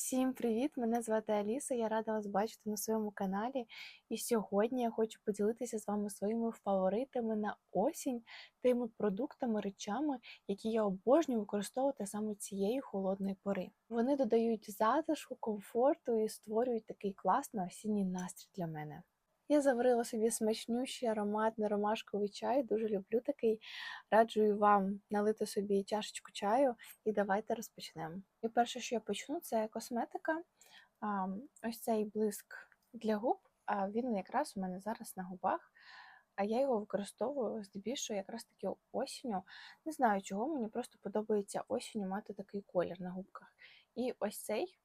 Всім привіт! Мене звати Аліса. Я рада вас бачити на своєму каналі. І сьогодні я хочу поділитися з вами своїми фаворитами на осінь, тими продуктами, речами, які я обожнюю використовувати саме цієї холодної пори. Вони додають затишку, комфорту і створюють такий класний осінній настрій для мене. Я заварила собі смачнющий ароматний ромашковий чай. Дуже люблю такий. Раджую вам налити собі чашечку чаю і давайте розпочнемо. І перше, що я почну, це косметика. Ось цей блиск для губ. А він якраз у мене зараз на губах. А я його використовую здебільшого якраз таки осінню. Не знаю чого, мені просто подобається осінню мати такий колір на губках. І ось цей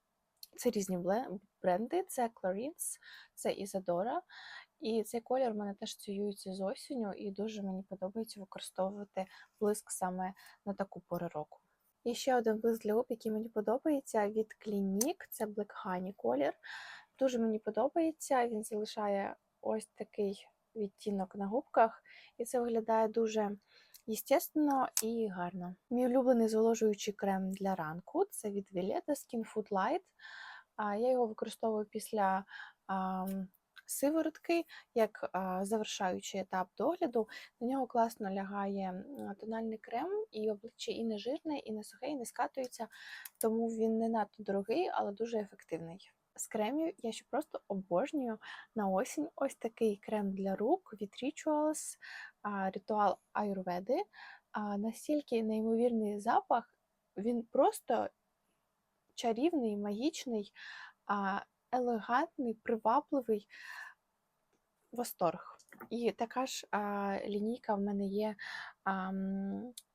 це різні бренди, це Clarins, це Isadora. І цей колір в мене теж асоціюється з осінню, і дуже мені подобається використовувати блиск саме на таку пору року. І ще один блиск для губ, який мені подобається від Clinique, це Black Honey колір. Дуже мені подобається, він залишає ось такий відтінок на губках, і це виглядає дуже естественно і гарно. Мій улюблений зволожуючий крем для ранку це від Villeta Skin Food Light. Я його використовую після сиворотки як завершаючий етап догляду. На нього класно лягає тональний крем, і обличчя і не жирне, і не сухе, і не скатується, тому він не надто дорогий, але дуже ефективний. З кремів я ще просто обожнюю на осінь ось такий крем для рук від Rituals, ритуал Аюрведи. Настільки неймовірний запах, він просто чарівний, магічний, елегантний, привабливий восторг. І така ж лінійка в мене є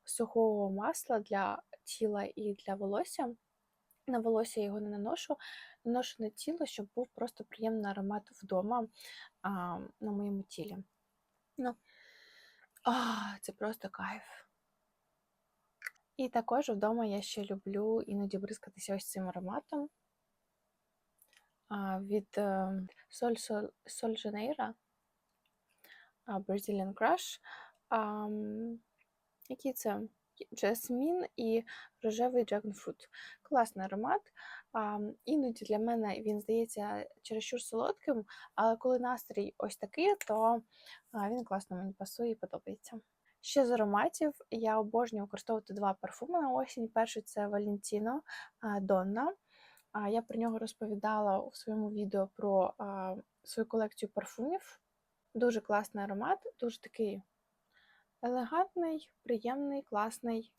сухого масла для тіла і для волосся. На волосся я його не наношу, наношу на тіло, щоб був просто приємний аромат вдома а, на моєму тілі. Ну, а, це просто кайф. І також вдома я ще люблю іноді бризкатися ось цим ароматом від е, Sol Sol Brazilian Crush. Який це? Жасмін і рожевий Dragonfruit. Класний аромат. Іноді для мене він здається чересчур солодким, але коли настрій ось такий, то він класно мені пасує і подобається. Ще з ароматів я обожнюю використовувати два парфуми на осінь. Перший це Valentino Donna. А, Я про нього розповідала у своєму відео про свою колекцію парфумів. Дуже класний аромат, дуже такий елегантний, приємний, класний.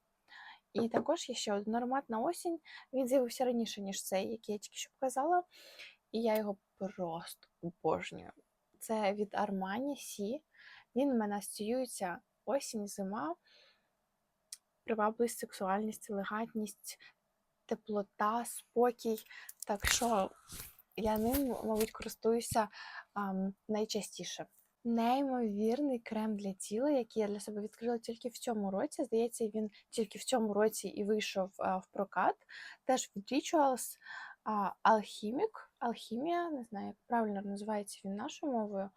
І також є ще один аромат на осінь. Він з'явився раніше, ніж цей, який я тільки що показала. І я його просто обожнюю. Це від Armani Sea. Він в мене асоціюється осінь, зима, привабливість, сексуальність, елегантність, теплота, спокій. Так що я ним, мабуть, користуюся ам, найчастіше. Неймовірний крем для тіла, який я для себе відкрила тільки в цьому році. Здається, він тільки в цьому році і вийшов а, в прокат. Теж від Rituals а, Alchemic. Алхімія, не знаю, як правильно називається він нашою мовою.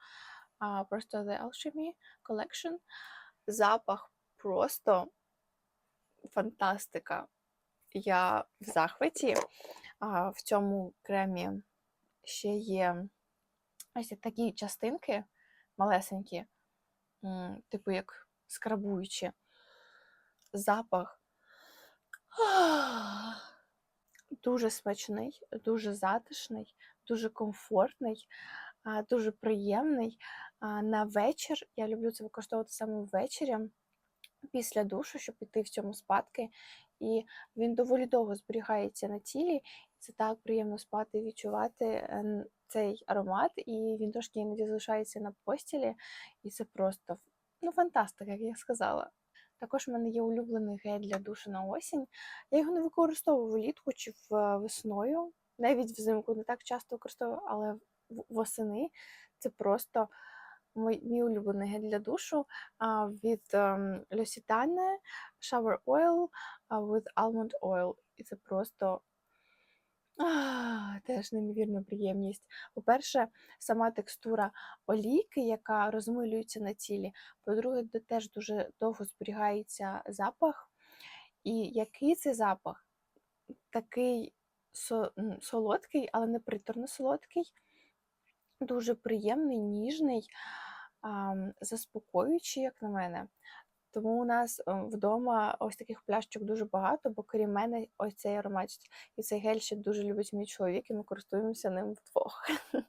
А, просто The Alchemy Collection. Запах просто фантастика. Я в захваті. А, в цьому кремі ще є ось такі частинки малесенькі, типу як скрабуючі. Запах дуже смачний, дуже затишний, дуже комфортний, дуже приємний. На вечір я люблю це використовувати саме ввечері після душу, щоб піти в цьому спадки. І він доволі довго зберігається на тілі. Це так приємно спати і відчувати е, цей аромат, і він трошки іноді залишається на постілі, і це просто ну, фантастика, як я сказала. Також в мене є улюблений гель для душу на осінь. Я його не використовую влітку чи в- весною, навіть взимку не так часто використовую, але восени це просто мій, мій улюблений гель для душу від ем, L'Occitane Shower Oil with Almond Oil. І це просто а, теж неймовірна приємність. По-перше, сама текстура олійки, яка розмилюється на тілі. По-друге, теж дуже довго зберігається запах. І який це запах? Такий со- солодкий, але не приторно солодкий. Дуже приємний, ніжний, заспокоюючий, як на мене. Тому у нас е, вдома ось таких пляшечок дуже багато, бо крім мене, ось цей аромат і цей гель ще дуже любить мій чоловік, і ми користуємося ним вдвох.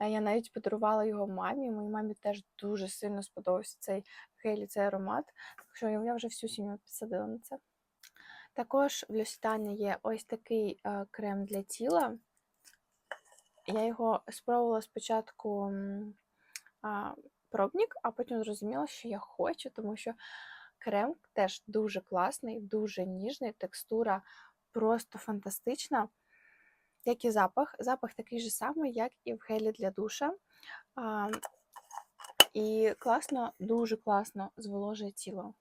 Я навіть подарувала його мамі. Моїй мамі теж дуже сильно сподобався цей гель і цей аромат. Так що я вже всю сім'ю підсадила на це. Також в L'Occitane є ось такий е, крем для тіла. Я його спробувала спочатку а, пробник, а потім зрозуміла, що я хочу, тому що крем теж дуже класний, дуже ніжний, текстура просто фантастична. Як і запах. Запах такий же самий, як і в гелі для душа. А, і класно, дуже класно зволожує тіло.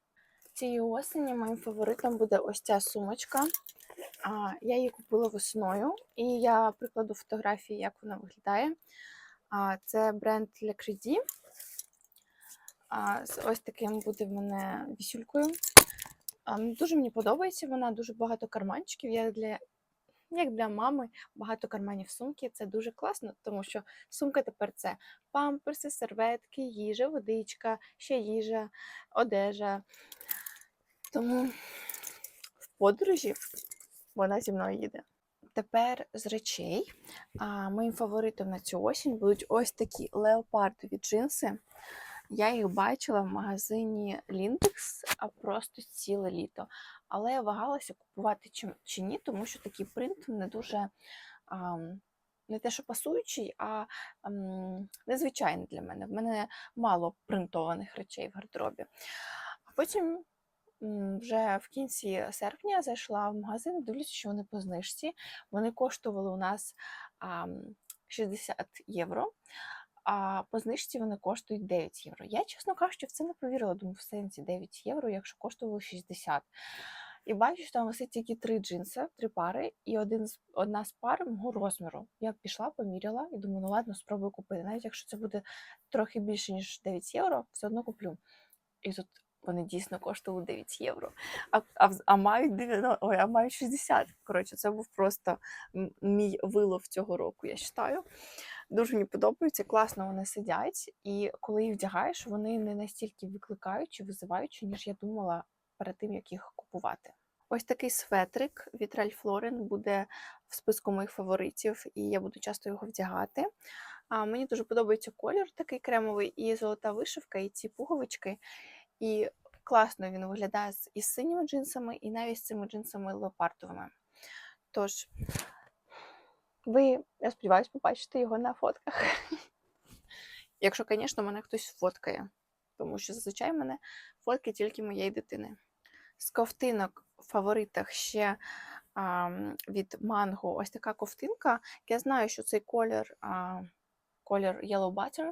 Цієї осені моїм фаворитом буде ось ця сумочка. А, я її купила весною, і я прикладу фотографії, як вона виглядає. А, це бренд Le Crédit. А, з ось таким буде в мене вісюлькою. А, ну, дуже мені подобається вона, дуже багато карманчиків. Я для, як для мами, багато карманів сумки. Це дуже класно, тому що сумка тепер це памперси, серветки, їжа, водичка, ще їжа, одежа. Тому в подорожі вона зі мною їде. Тепер з речей. А, моїм фаворитом на цю осінь будуть ось такі леопардові джинси. Я їх бачила в магазині Lindex а просто ціле літо. Але я вагалася купувати чи, чи ні, тому що такий принт не дуже а, не те, що пасуючий, а м, незвичайний для мене. В мене мало принтованих речей в гардеробі. А потім вже в кінці серпня зайшла в магазин, дивлюся, що вони по знижці. Вони коштували у нас а, 60 євро а по знижці вони коштують 9 євро. Я, чесно кажучи, в це не повірила. Думаю, в сенсі 9 євро, якщо коштувало 60. І бачу, що там висить тільки три джинси, три пари, і один з, одна з пар мого розміру. Я пішла, поміряла і думаю, ну ладно, спробую купити. Навіть якщо це буде трохи більше, ніж 9 євро, все одно куплю. І тут вони дійсно коштували 9 євро. А, а, а мають 90, ой, а мають 60. Коротше, це був просто мій вилов цього року, я вважаю. Дуже мені подобаються, класно вони сидять, і коли їх вдягаєш, вони не настільки викликаючі, визиваючі, ніж я думала перед тим, як їх купувати. Ось такий светрик від Ralph Lauren буде в списку моїх фаворитів, і я буду часто його вдягати. А, мені дуже подобається колір такий кремовий, і золота вишивка, і ці пуговички. І класно він виглядає з із синіми джинсами, і навіть з цими джинсами леопардовими. Тож, ви, я сподіваюся, побачите його на фотках. Якщо, звісно, мене хтось фоткає, тому що зазвичай мене фотки тільки моєї дитини. З ковтинок в фаворитах ще а, від манго ось така ковтинка. Я знаю, що цей колір, а, колір Yellow Butter,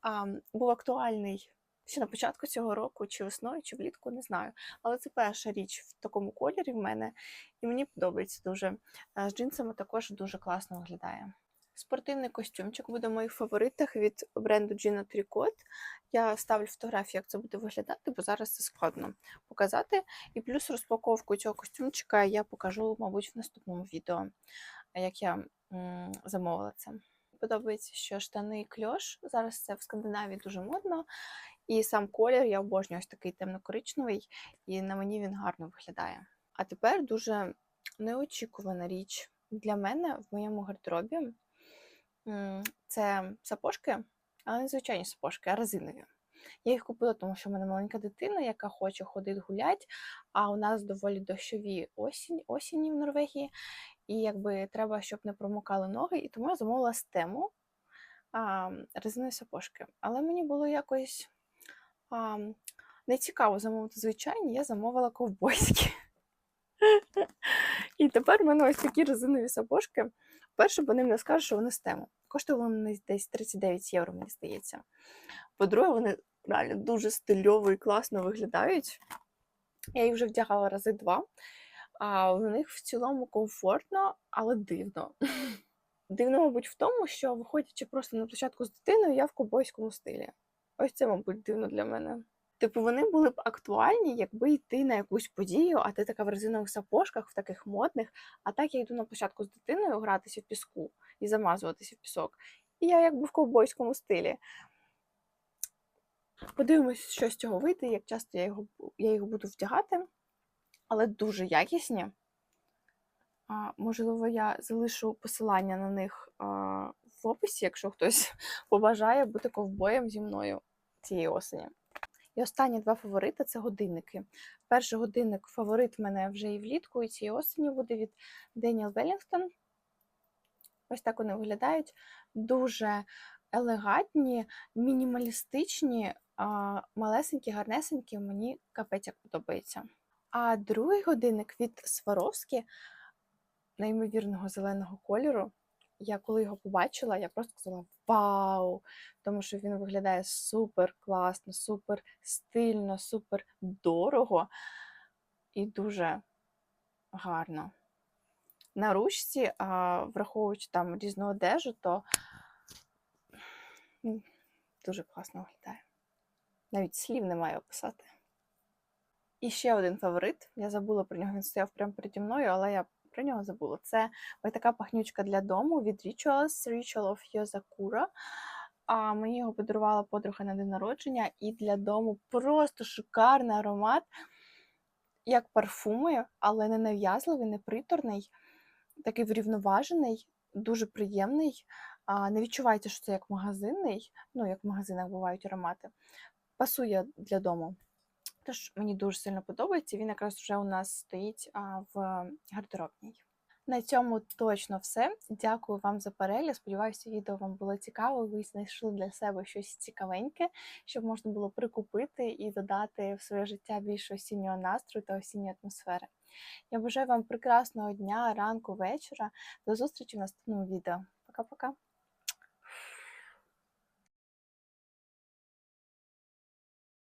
а, був актуальний ще на початку цього року, чи весною, чи влітку, не знаю. Але це перша річ в такому кольорі в мене, і мені подобається дуже. З джинсами також дуже класно виглядає. Спортивний костюмчик буде в моїх фаворитах від бренду Gina Tricot. Я ставлю фотографію, як це буде виглядати, бо зараз це складно показати. І плюс розпаковку цього костюмчика я покажу, мабуть, в наступному відео, як я замовила це. Подобається, що штани кльош. Зараз це в Скандинавії дуже модно. І сам колір я обожнюю ось такий темно-коричневий, і на мені він гарно виглядає. А тепер дуже неочікувана річ для мене в моєму гардеробі. Це сапожки, але не звичайні сапожки, а резинові. Я їх купила, тому що в мене маленька дитина, яка хоче ходити гулять, а у нас доволі дощові осінь, осінні в Норвегії, і якби треба, щоб не промокали ноги, і тому я замовила стему а, резинові сапожки. Але мені було якось а, не цікаво замовити звичайні, я замовила ковбойські. І тепер в мене ось такі резинові сапожки. Перше, по ним не скажу, що вони з тему. Коштували вони десь 39 євро, мені здається. По-друге, вони реально дуже стильово і класно виглядають. Я їх вже вдягала рази два, а в них в цілому комфортно, але дивно. Дивно, мабуть, в тому, що виходячи просто на площадку з дитиною, я в ковбойському стилі. Ось це, мабуть, дивно для мене. Типу, вони були б актуальні, якби йти на якусь подію, а ти така в резинових сапожках, в таких модних. А так я йду на площадку з дитиною гратися в піску і замазуватися в пісок. І я якби в ковбойському стилі. Подивимось, що з цього вийде, як часто я його, я його буду вдягати, але дуже якісні. А, можливо, я залишу посилання на них а, в описі, якщо хтось побажає бути ковбоєм зі мною цієї осені. І останні два фаворити це годинники. Перший годинник фаворит в мене вже і влітку, і цієї осені буде від Daniel Wellington. Ось так вони виглядають. Дуже елегантні, мінімалістичні, малесенькі, гарнесенькі. Мені капець як подобається. А другий годинник від Сваровські, неймовірного зеленого кольору. Я коли його побачила, я просто сказала вау! Тому що він виглядає супер класно, супер стильно, супер дорого і дуже гарно. На ручці, а, враховуючи там різну одежу, то дуже класно виглядає. Навіть слів немає описати. І ще один фаворит. Я забула про нього, він стояв прямо переді мною, але я про нього забула. Це ось така пахнючка для дому від Rituals, Ritual of Yozakura. А мені його подарувала подруга на день народження, і для дому просто шикарний аромат, як парфуми, але не нав'язливий, не приторний, такий врівноважений, дуже приємний. А, не відчувається, що це як магазинний, ну, як в магазинах бувають аромати. Пасує для дому. Тож мені дуже сильно подобається. Він якраз вже у нас стоїть в гардеробній. На цьому точно все. Дякую вам за перегляд. Сподіваюся, відео вам було цікаво. Ви знайшли для себе щось цікавеньке, щоб можна було прикупити і додати в своє життя більше осіннього настрою та осінньої атмосфери. Я бажаю вам прекрасного дня, ранку, вечора. До зустрічі в наступному відео. Пока-пока!